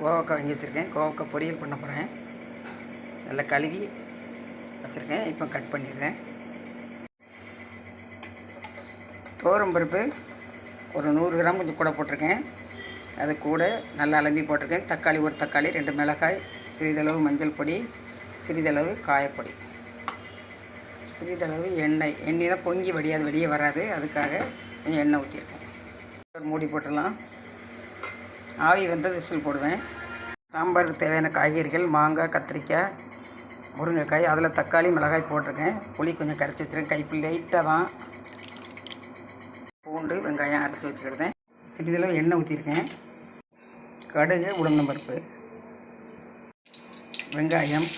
கோவக்காய் வாங்கி வச்சுருக்கேன். கோவக்காய் பொரியல் பண்ண போகிறேன் நல்லா கழுவி வச்சுருக்கேன். இப்போ கட் பண்ணிடுறேன். துவரம் பருப்பு ஒரு நூறு கிராம் கொஞ்சம் கூட போட்டிருக்கேன். அது கூட நல்லா அலம்பி போட்டிருக்கேன். தக்காளி ஒரு தக்காளி ரெண்டு மிளகாய் சிறிதளவு மஞ்சள் பொடி சிறிதளவு காயப்பொடி. சிறிதளவு எண்ணெய். எண்ணெய் தான் பொங்கி வடியாது வெளியே வராது. அதுக்காக கொஞ்சம் எண்ணெய் ஊற்றிருக்கேன் ஒரு மூடி போட்டுடலாம். ஆவி வந்து விசில் போடுவேன். சாம்பாருக்கு தேவையான காய்கறிகள் மாங்காய் கத்திரிக்காய் முருங்கைக்காய் அதில் தக்காளி மிளகாய் போட்டிருக்கேன். புளி கொஞ்சம் கரைச்சி வச்சுருக்கேன். கைப்பு லைட்டாக தான் பூண்டு வெங்காயம் அரைச்சி வச்சுக்கிடுதேன் சிறிதளவு எண்ணெய் ஊற்றிருக்கேன் கடுகு உளுந்தம் பருப்பு வெங்காயம்.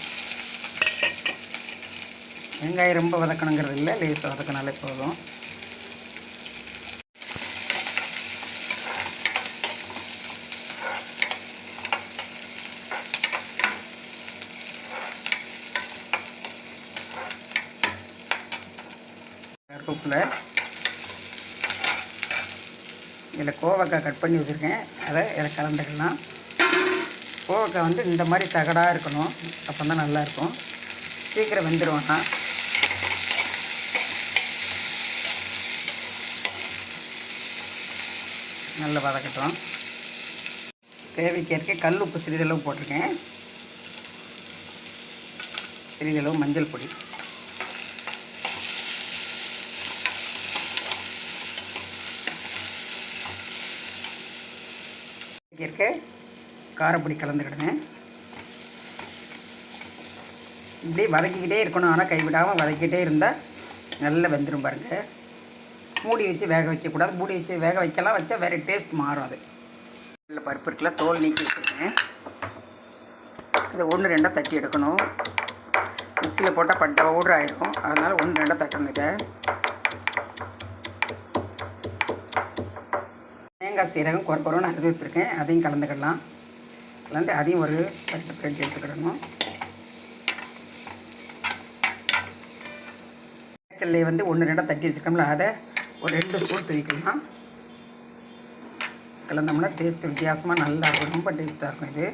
வெங்காயம் ரொம்ப வதக்கணுங்கிறது இல்லை லேசாக வதக்கினாலே போதும். கருவேப்பிலை இதில் கோவக்காய் கட் பண்ணி வச்சுருக்கேன். அதை இதில் கலந்துக்கலாம். கோவக்காய் வந்து இந்த மாதிரி தகடாக இருக்கணும். அப்போ தான் நல்லாயிருக்கும். சீக்கிரம் வெந்துடுவாங்க நல்லா வதக்கட்டும். தேவைக்கேற்க கல் உப்பு சிறிதளவு போட்டிருக்கேன். சிறிதளவு மஞ்சள் பொடி. இருக்க. காரப்பொடி கலந்துக்கிடுங்க. இப்படி வதக்கிக்கிட்டே இருக்கணும். ஆனால் கைவிடாமல் வதக்கிட்டே இருந்தால் நல்லா வெந்துடும் பாருங்கள் மூடி வச்சு வேக வைக்கக்கூடாது. மூடி வச்சு வேக வைக்கலாம். வச்சா வேறு டேஸ்ட் மாறும் அது. நல்ல பருப்பு இருக்குல்ல தோல் நீக்கி வச்சுருக்கேன். இதை ஒன்று ரெண்டாக தட்டி எடுக்கணும். மிக்சியில் போட்டால் பட்ட பவுடர் ஆகிருக்கும் அதனால் ஒன்று ரெண்டாக தட்டணுங்க தேங்காய் சீரகம் குறை அரைச்சி வச்சுருக்கேன். அதையும் கலந்துக்கிடலாம் கலந்து அதையும் ஒரு பத்து பிரெட் எடுத்துக்கிடணும் கல்லையை வந்து ஒன்று ரெண்டாக தட்டி வச்சுருக்கோம்ல அதை ஒரு ரெண்டு ஸ்பூன் தூக்கிக்கலாம் கலந்தோம்னா டேஸ்ட் வித்தியாசமாக நல்லா இருக்கும். ரொம்ப டேஸ்ட்டாக இருக்கும் இது.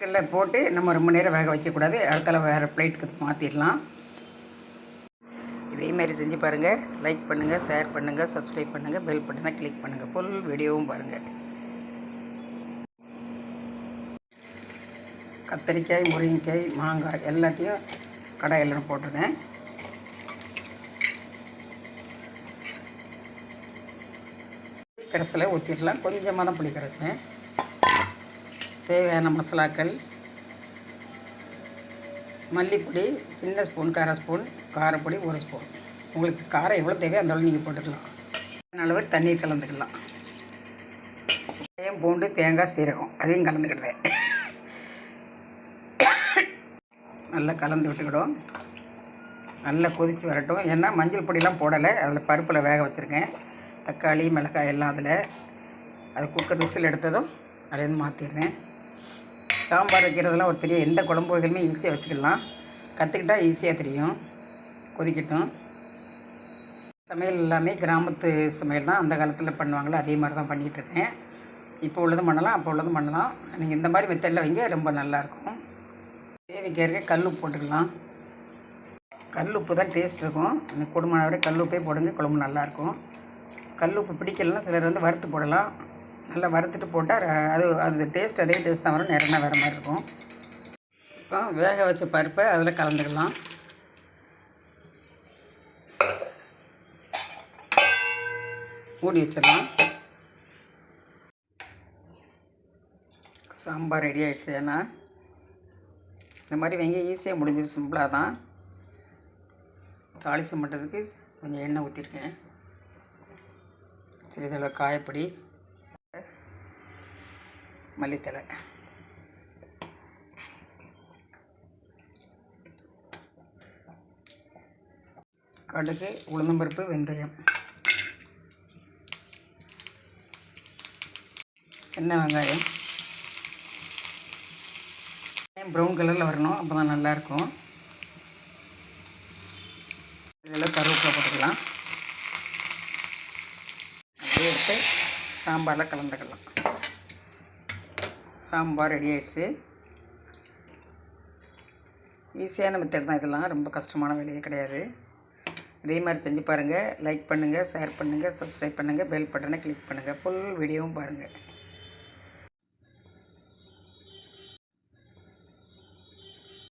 கடலை போட்டு நம்ம ரொம்ப நேரம் வேக வைக்கக்கூடாது. அடுத்தால வேறு பிளேட்டுக்கு மாற்றிடலாம் இதே மாதிரி செஞ்சு பாருங்கள் லைக் பண்ணுங்கள் ஷேர் பண்ணுங்கள் சப்ஸ்கிரைப் பண்ணுங்கள் பெல் பட்டனை கிளிக் பண்ணுங்கள் ஃபுல் வீடியோவும் பாருங்கள் கத்தரிக்காய் முருங்கைக்காய் மாங்காய் எல்லாத்தையும் கடாயில் போட்டுருக்கேன். கரைசலை ஊற்றிடலாம் கொஞ்சமாக தான் புளி கரைச்சேன். தேவையான மசாலாக்கள். மல்லிப்பொடி சின்ன ஸ்பூன் கார ஸ்பூன் காரப்பொடி ஒரு ஸ்பூன் உங்களுக்கு காரம் எவ்வளோ தேவையோ அந்த அளவு நீங்கள் போட்டுக்கலாம். அளவு தண்ணீர் கலந்துக்கலாம். வெங்காயம் பூண்டு தேங்காய் சீரகம். அதையும் கலந்துக்கிடுவேன் நல்லா கலந்து விட்டுக்கிடும் நல்லா கொதித்து வரட்டும். ஏன்னா மஞ்சள் பொடியெலாம் போடலை. அதில் பருப்பில் வேக வச்சுருக்கேன். தக்காளி மிளகாய் எல்லாம் அதில். அது குக்கர் விசில் எடுத்ததும் அதுலேருந்து மாற்றிடுறேன் சாம்பார் வைக்கிறதெல்லாம் ஒரு பெரிய எந்த குழம்பு வகையிலுமே ஈஸியாக வச்சுக்கலாம். கற்றுக்கிட்டா ஈஸியாக தெரியும். கொதிக்கட்டும். சமையல் எல்லாமே கிராமத்து சமையல் தான். அந்த காலத்தில் பண்ணுவாங்களோ அதே மாதிரி தான் பண்ணிகிட்ருக்கேன் இப்போ உள்ளதும் பண்ணலாம் அப்போ உள்ளதும் பண்ணலாம். நீங்கள் இந்த மாதிரி மெத்தடில் வைங்க ரொம்ப நல்லாயிருக்கும் தேவைக்கேற்க கல் உப்பு போட்டுக்கலாம். கல் உப்பு தான் டேஸ்ட் இருக்கும். எனக்கு குடும்பம் வரை கல் உப்பே போடுங்க குழம்பு நல்லாயிருக்கும் கல் உப்பு பிடிக்கலன்னா சிலர் வந்து வறுத்து போடலாம். நல்லா வறுத்துட்டு போட்டால் அது அது டேஸ்ட் அதே டேஸ்ட் தான் வரும். நிறையா வேறு மாதிரி இருக்கும். இப்போ வேக வச்ச பருப்பை அதில் கலந்துக்கலாம். மூடி வச்சிடலாம். சாம்பார் ரெடி ஆகிடுச்சு ஏன்னா இந்த மாதிரி வெங்காயம் ஈஸியாக முடிஞ்சது சிம்பிளாக தான். தாளிசம் பண்ணுறதுக்கு கொஞ்சம் எண்ணெய் ஊற்றிருக்கேன் சிறிதளவு காயப்பொடி மல்லித்தலை கடுகு உளுந்தம்பருப்பு வெந்தயம். சின்ன வெங்காயம்? ப்ரௌன் கலரில் வரணும் அப்போ தான் நல்லாயிருக்கும். இதில் கருவேப்பிலை போட்டுக்கலாம். போட்டு சாம்பாரில் கலந்துக்கலாம். சாம்பார் ரெடி ஆயிடுச்சு. ஈஸியான மெத்தட் தான் இதெல்லாம். ரொம்ப கஷ்டமான வேலையே கிடையாது. இதே மாதிரி செஞ்சு பாருங்கள் லைக் பண்ணுங்கள் ஷேர் பண்ணுங்கள் சப்ஸ்கிரைப் பண்ணுங்கள் பெல் பட்டனை கிளிக் பண்ணுங்கள் ஃபுல் வீடியோவும் பாருங்கள்